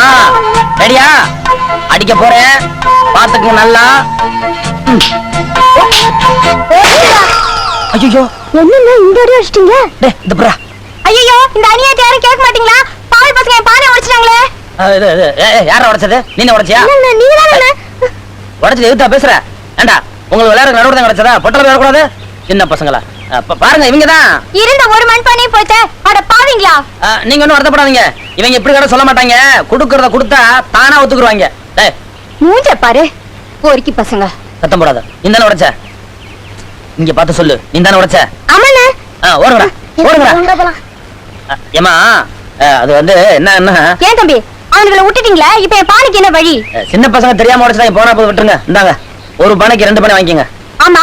ஆ ரெடியா? அடிக்க போறேன். பாத்துக்கு நல்லா. ஐயோ என்னங்க இந்த அடி அடிச்சிட்டீங்க? டேய் இந்த புறா. ஐயோ இந்த அநியாயத்தை யாரும் கேட்க மாட்டீங்களா? பாவி பசங்க என் பானை உடைச்சிட்டாங்களே. யாரா உடைச்சது? நீங்க உடைச்சியா? நீங்க தானே உடைச்சது எதுத்தா பேசுற? ஏண்டா உங்களுக்கு விளையாட நடுவுல தான் கிடைச்சதா? பொட்டல விளையாடக்கூடாது சின்ன பசங்களா. அப்ப பாருங்க இவங்க தான் இருந்த ஒரு மண் பானையும் போச்சே அட பாவீங்களா? நீங்க ஒன்றும் வருத்தப்படாதீங்க. இவங்க இப்படி கடை சொல்ல மாட்டாங்க. கொடுக்கறத கொடுத்தா தானா ஒத்துக்குருவாங்க. டேய் மூஞ்ச பாரு. பொறுக்கி பசங்க. சத்தம் போடாத. நீ தானே உடைச்ச? இங்க பார்த்து சொல்லு. நீ தானே உடைச்ச ஆமாண்ணே ஓடுங்கடா ஓடுங்கடா ஆ, அது வந்து என்ன என்ன? ஏன் தம்பி அவனுங்களை விட்டுட்டீங்களே? இப்ப என் பானைக்கு என்ன வழி? சின்ன பசங்க தெரியாம உடைச்சாங்க போனா போது விட்டுருங்க. இந்தாங்க. ஒரு பானைக்கு ரெண்டு பானை வாங்கிக்கோங்க. ஆமா.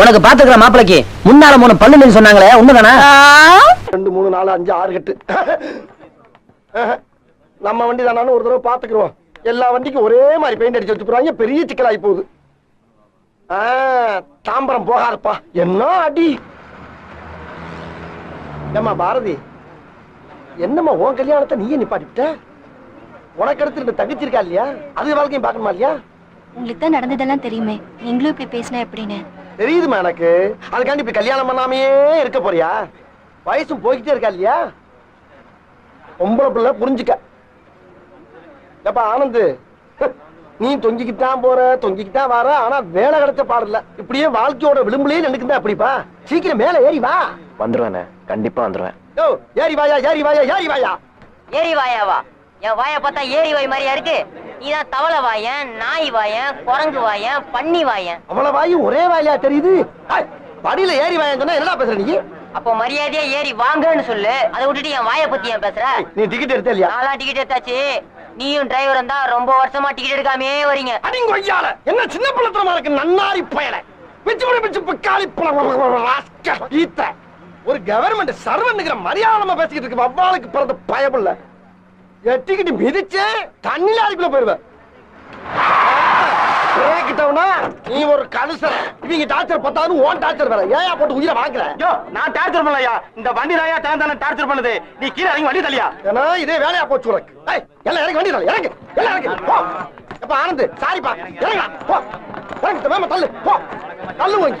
உனக்கு பாத்துக்கிற மாப்பிளைக்கு முன்னால மூணு பல்லுன்னு சொன்னாங்களே உண்மைதானா? ரெண்டு மூணு நாலு அஞ்சு ஆறு கட்டு நம்ம வண்டி தானு ஒரு தடவை பாத்துக்கிறோம் எல்லா வண்டிக்கும் ஒரே மாதிரி பெயிண்ட் அடிச்சு வச்சு போறாங்க. பெரிய சிக்கலாகி போகுது. ஆ, தாம்பரம் போகாதப்பா. என்ன அடி? ஏம்மா பாரதி என்னம்மா உன் கல்யாணத்தை நீயே நிப்பாட்டிட்ட? உனக்கு அடுத்து ரெண்டு தங்கச்சி இருக்கா இல்லையா? அது வாழ்க்கையும் பார்க்கணுமா இல்லையா? உங்களுக்கு தான் நடந்ததெல்லாம் தெரியுமே. நீங்களும் இப்படி பேசினா எப்படின்னு. தெரியுதுமா எனக்கு. அதுக்காண்டி இப்ப கல்யாணம் பண்ணாமையே இருக்க போறியா? வயசும் போய்கிட்டே இருக்கா இல்லையா? பொம்பளை பிள்ளை புரிஞ்சுக்க. ஏப்பா ஆனந்து நீ தொங்கிக்கிட்டான் போற தொங்கிக்கிட்டான் வர ஆனா வேலை கிடைச்ச பாடல இப்படியே வாழ்க்கையோட விளிம்புலயே நினைக்குதா அப்படிப்பா சீக்கிரம் மேல ஏறி வா. வந்துருவேண்ணே கண்டிப்பா வந்துருவேன். யோ ஏறி வாயா ஏறி வாயா ஏறி வாயா. ஏரி வாயாவா என் வாயை பார்த்தா ஏரி வாய் மாதிரியா இருக்கு. நீதான் தவளை வாயன் நாய் வாயன் குரங்கு வாயன் பன்னி வாயன். அவ்வளவு வாயு ஒரே வாயிலா தெரியுது? படியில ஏறி வாயான்னு சொன்னா என்னடா பேசுற நீ? அப்போ மரியாதையா ஏறி வாங்கன்னு சொல்லு. அதை விட்டுட்டு என் வாயை பத்தி ஏன் பேசுற? நீ டிக்கெட் எடுத்த இல்லையா? நான்லாம் டிக்கெட் எடுத்தாச்சு. நீயும் டிரைவரும் தான் ரொம்ப வருஷமா டிக்கெட் எடுக்காமே வரீங்க. அடிங்க ஐயால என்ன சின்ன பிள்ளைத்தனமா இருக்கு நன்னாரி பயல. பிச்சு பிடி பிச்சு பழம் ஈத்த. ஒரு கவர்மெண்ட் சர்வன்னுங்கிற மரியாதை பேசிக்கிட்டு இருக்கு வவ்வாளுக்கு பிறந்த பயமில்ல. எட்டிக்கிட்டு மிதிச்சு தண்ணில அடிக்குள்ள போயிருவேன் கிட்டவனா நீ ஒரு கலுசர இவங்க டார்ச்சர் பத்தாது ஓன் டார்ச்சர் வேற. ஏன் போட்டு உயிரை வாங்குற? நான் டார்ச்சர் பண்ணலையா? இந்த வண்டி தாயா தான் டார்ச்சர் பண்ணுது. நீ கீழே இறங்கி வண்டி தள்ளியா? ஏன்னா இதே வேலையா போச்சு உனக்கு. ஏய், எல்லாம் இறங்கி வண்டி தள்ளு, இறங்கு எல்லாம் இறங்கு. போ. எப்ப ஆனந்த் சாரிப்பா இறங்கா போ. இறங்கு மேம தள்ளு போ. தள்ளு வாங்கி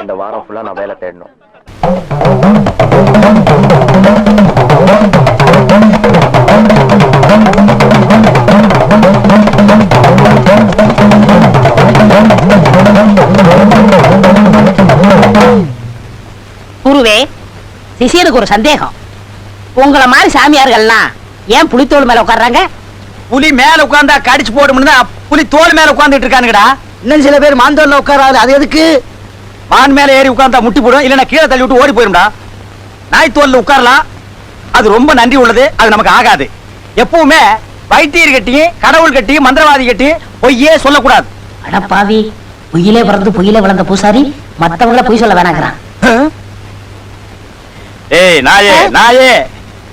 இந்த வாரம் ஃபுல்லா நான் வேலை தேடணும் குருவே ஒரு சந்தேகம் உங்கள மாதிரி சாமியார்கள்லாம் ஏன் புலித்தோல் மேல உட்கார்றாங்க? புலி மேல உட்கார்ந்தா கடிச்சு போடும்னு புலி தோல் மேல உட்கார்ந்துட்டு இருக்கானுங்கடா. இன்னும் சில பேர் மாந்தோல்ல உட்காராது. அது எதுக்கு? மான் மேல ஏறி உட்கார்ந்தா முட்டி போடும். இல்லைன்னா கீழே தள்ளி விட்டு ஓடி போயிரும்டா. நாய் தோல்ல உட்காரலாம். அது ரொம்ப நன்றி உள்ளது. அது நமக்கு ஆகாது. எப்பவுமே வைத்தியர் கட்டியும் கடவுள் கட்டியும் மந்திரவாதி கட்டியும் பொய்யே சொல்லக்கூடாது. அட பாவி பொய்யிலே பிறந்து பொய்யிலே வளர்ந்த பூசாரி மத்தவங்கள பொய் சொல்ல வேணாங்கிறான். ஏய் நாயே நாயே.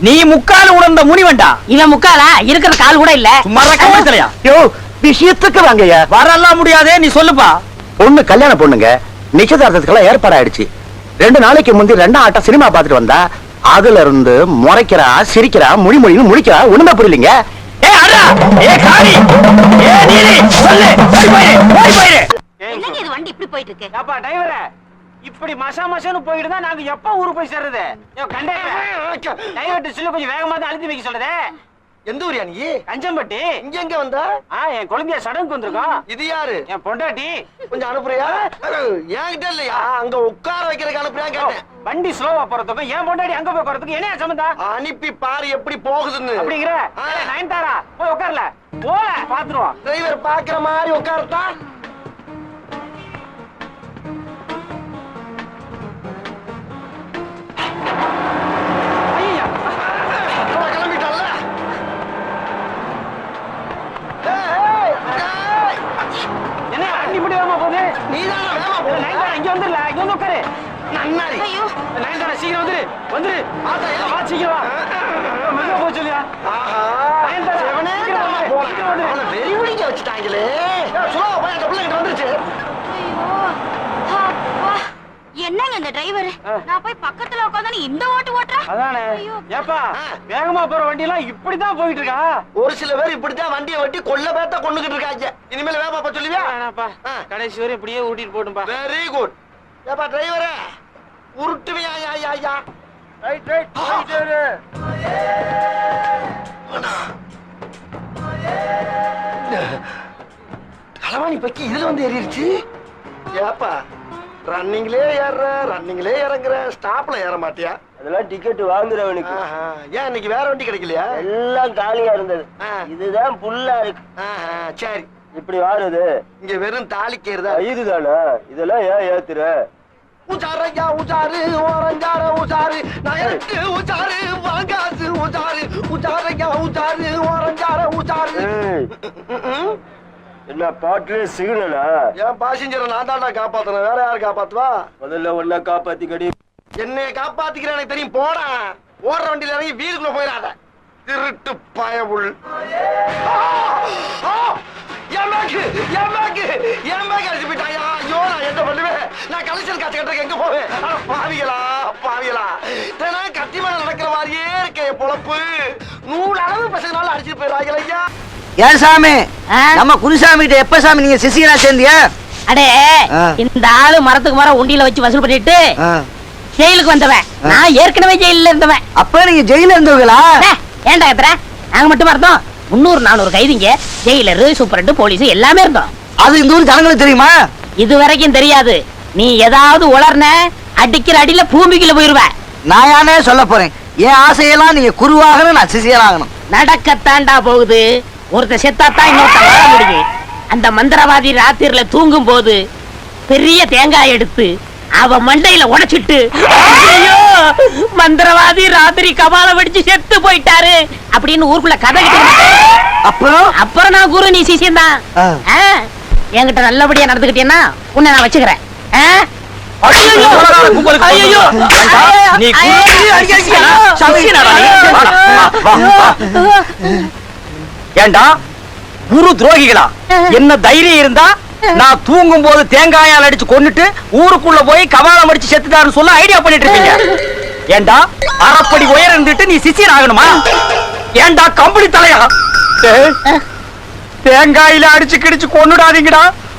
நீ முக்கால் உணர்ந்த முனி வேண்டா இவன் முக்காலா? இருக்கிற கால் கூட இல்ல. கவனிச்சலையா யோ விஷயத்துக்கு வாங்கய்யா வரலாம் முடியாதே நீ சொல்லுப்பா. பொண்ணு கல்யாண பொண்ணுங்க நிச்சயதார்த்தத்துக்கெல்லாம் ஏற்பாடாயிடுச்சு. ரெண்டு நாளைக்கு முந்தி ரெண்டாம் ஆட்டம் சினிமா பார்த்துட்டு வந்தா அதுல இருந்து முறைக்கிறா சிரிக்கிறா முடி மொழின்னு முடிக்கிறா ஒண்ணுமே புரியலீங்க. ஏ அடா ஏ காரி ஏ நீலி! சொல்லு! ஓடி போயிரு! ஓடி போயிரு! என்னங்க இது வண்டி இப்படி போயிட்டு இருக்கு? அப்பா டிரைவரே இப்படி மசா மசான்னு போயிட்டு நாங்க எப்ப ஊருக்கு போய் சேர்றது? டிரைவர்ட்ட சொல்லி கொஞ்சம் வேகமா தான் அழுத்தி வைக்க சொல்லுதே. எந்த ஊரியா நீ? கஞ்சம்பட்டி. இங்க எங்க வந்த? ஆ என் குழந்தைய சடங்குக்கு வந்திருக்கோம். இது யாரு? என் பொண்டாட்டி. கொஞ்சம் அனுப்புறியா? என்கிட்ட இல்லையா? அங்க உட்கார வைக்கிறதுக்கு அனுப்புறியா கேட்டேன். வண்டி ஸ்லோவா போறதுக்கும் என் பொண்டாட்டி அங்க போய் போறதுக்கும் என்ன சம்பந்தம் அனுப்பி பாரு எப்படி போகுதுன்னு. அப்படிங்கிற? நயன்தாரா போய் உட்கார்ல. போல பாத்துருவோம். டிரைவர் பாக்குற மாதிரி உட்காரட்டா? உட்காரு நன்னாரி. நயன்தாரா சீக்கிரம் வந்துரு வந்துரு ஆத்தாயா. வா சீக்கிரம் வா மெதுவா போக சொல்லியா ஆஹா, நயன்தாரா, சிவனே சீக்கிரம் தானா வந்து, போறான். சீக்கிரம் வந்து. அவனை வெறி பிடிக்க வச்சுட்டாங்களே. சுலா, போய் அந்த பிள்ளைகிட்ட வந்துருச்சு. அப்பா. என்னங்க இந்த டிரைவர். நான் போய் பக்கத்துல உட்காந்து இந்த ஓட்டு ஓட்டுறா அதானே ஐயோ. ஏப்பா. வேகமா போற வண்டி எல்லாம் இப்படிதான் போயிட்டு இருக்கா ஒரு சில பேர் இப்படித்தான் வண்டியை வெட்டி கொல்ல பேத்த கொண்டுகிட்டு இருக்காங்க இனிமேல் வேகமா போக சொல்லுவியா. கடைசி வரை இப்படியே ஊட்டிட்டு போட்டும்பா வெரி குட் ஏப்பா டிரைவரே உருட்டுவியா யா யா யா ரைட் ரைட் களவாணி பக்கி இதுல வந்து ஏறிடுச்சு. ஏப்பா ரன்னிங்லே ஏறுற ரன்னிங்லே இறங்குற ஸ்டாப்ல ஏற மாட்டியா? அதெல்லாம் டிக்கெட் வாங்குறவனுக்கு. ஏன் இன்னைக்கு வேற வண்டி கிடைக்கலையா? எல்லாம் காலியா இருந்தது. இதுதான் புல்லா இருக்கு. சரி. இப்படி வாருது. இங்க வெறும் தாலிக்கேறுதா இதுதானா இதெல்லாம் ஏன் ஏத்துற? உச்சாரையா உச்சாரு ஓரஞ்சார உச்சாரு நயட்டு உச்சாரு வாங்காசு உச்சாரு உச்சாரையா உச்சாரு ஓரஞ்சார உச்சாரு ம்ம். என்ன பாட்டுல சிக்னலா? என் பாசஞ்சரை நான் தான்டா காப்பாத்தணும் வேற யாரு காப்பாத்துவா? முதல்ல ஒன்னா காப்பாத்தி கடி என்னைய காப்பாத்திக்கிற எனக்கு தெரியும். போடா. ஓடுற வண்டியில இறங்கி வீடுக்குள்ள போயிடாத. திருட்டு பயவுள்! என் பேக்கு என் பேக்கு என் பேக்கு அடிச்சு போயிட்டாயா ஐயோ நான் என்ன பண்ணுவேன்? நான் கலெக்ஷன் காசு கட்டுறதுக்கு எங்க போவேன்? பாவிகளா பாவிகளா. தினம் கத்தி மேல நடக்கிற மாதிரியே இருக்க என் பொழப்பு. நூறு அளவு பசங்களால அடிச்சுட்டு போயிடுறாங்க ஐயா. ஏன் சாமி? நம்ம குருசாமி கிட்ட எப்ப சாமி நீங்க சிசியனா சேர்ந்தியா? அடே. இந்த ஆளு மரத்துக்கு மரம் உண்டியில வச்சு வசூல் பண்ணிட்டு ஜெயிலுக்கு வந்தவன். நான் ஏற்கனவே ஜெயில இருந்தவன். அப்ப நீங்க ஜெயில இருந்தவங்களா? ஏன்டா எத்தனை நாங்க மட்டும் இருந்தோம்? முன்னூறு நானூறு கைதிங்க ஜெயிலரு சூப்பரண்டு போலீஸ் எல்லாமே இருந்தோம். அது இந்த ஊர் ஜனங்களுக்கு தெரியுமா? இது வரைக்கும் தெரியாது. நீ ஏதாவது உளர்ன அடிக்கிற அடியில பூமிக்குள்ள போயிருவ. நான் யானே சொல்ல போறேன். என் ஆசையெல்லாம் நீங்க குருவாகணும் நான் சிசியனாகணும். நடக்கத்தாண்டா போகுது. ஒருத்தன் செத்தாத்தான் இன்னொருத்தன் வாழ முடியும். அந்த மந்திரவாதி ராத்திரில தூங்கும் போது பெரிய தேங்காய் எடுத்து அவ மண்டையில உடைச்சிட்டு ஐயோ மந்திரவாதி ராத்திரி கபால வெடிச்சு செத்து போயிட்டாரு அப்படின்னு ஊருக்குள்ள கதை அப்புறம்? அப்புறம் நான் குரு நீ சிசியம் தான். என்கிட்ட நல்லபடியா நடந்துக்கிட்டேன்னா உன்னை நான் வச்சுக்கிறேன்! ஏண்டா, குரு துரோகிகளா? என்ன தைரியம் இருந்தா நான் தூங்கும் போது தேங்காயால் அடிச்சு கொன்னுட்டு ஊருக்குள்ள போய் கபாலம் அடிச்சு செத்துட்டாருன்னு சொல்ல ஐடியா பண்ணிட்டு இருக்கீங்க ஏண்டா? அரைப்படி உயரம் இருந்துட்டு நீ சிசியன் ஆகணுமா? ஏண்டா கம்பளி தலையா? தேங்காயில அடிச்சு கிடிச்சு கொன்னுடாதீங்கடா.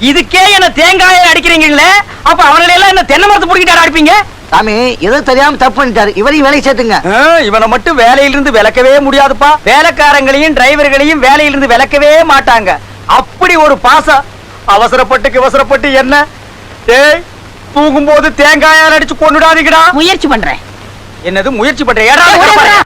இதுக்கே என்ன தேங்காயை அடிக்கிறீங்களே அப்ப அவங்களை எல்லாம் என்ன தென்னை மரத்தை பிடிக்கிட்டாரு அடிப்பீங்க? சாமி ஏதோ தெரியாம தப்பு பண்ணிட்டாரு. இவரையும் வேலைக்கு சேர்த்துங்க. ஆ, இவனை மட்டும் வேலையிலிருந்து விலக்கவே முடியாதுப்பா. வேலைக்காரங்களையும் டிரைவர்களையும் வேலையிலிருந்து விலக்கவே மாட்டாங்க. அப்படி ஒரு பாசம் அவசரப்பட்டு அவசரப்பட்டு என்ன? டேய் தூங்கும்போது தேங்காயால் அடிச்சு கொண்டுடாதீங்கடா முயற்சி பண்றேன். என்னது முயற்சி பண்ற ஏடா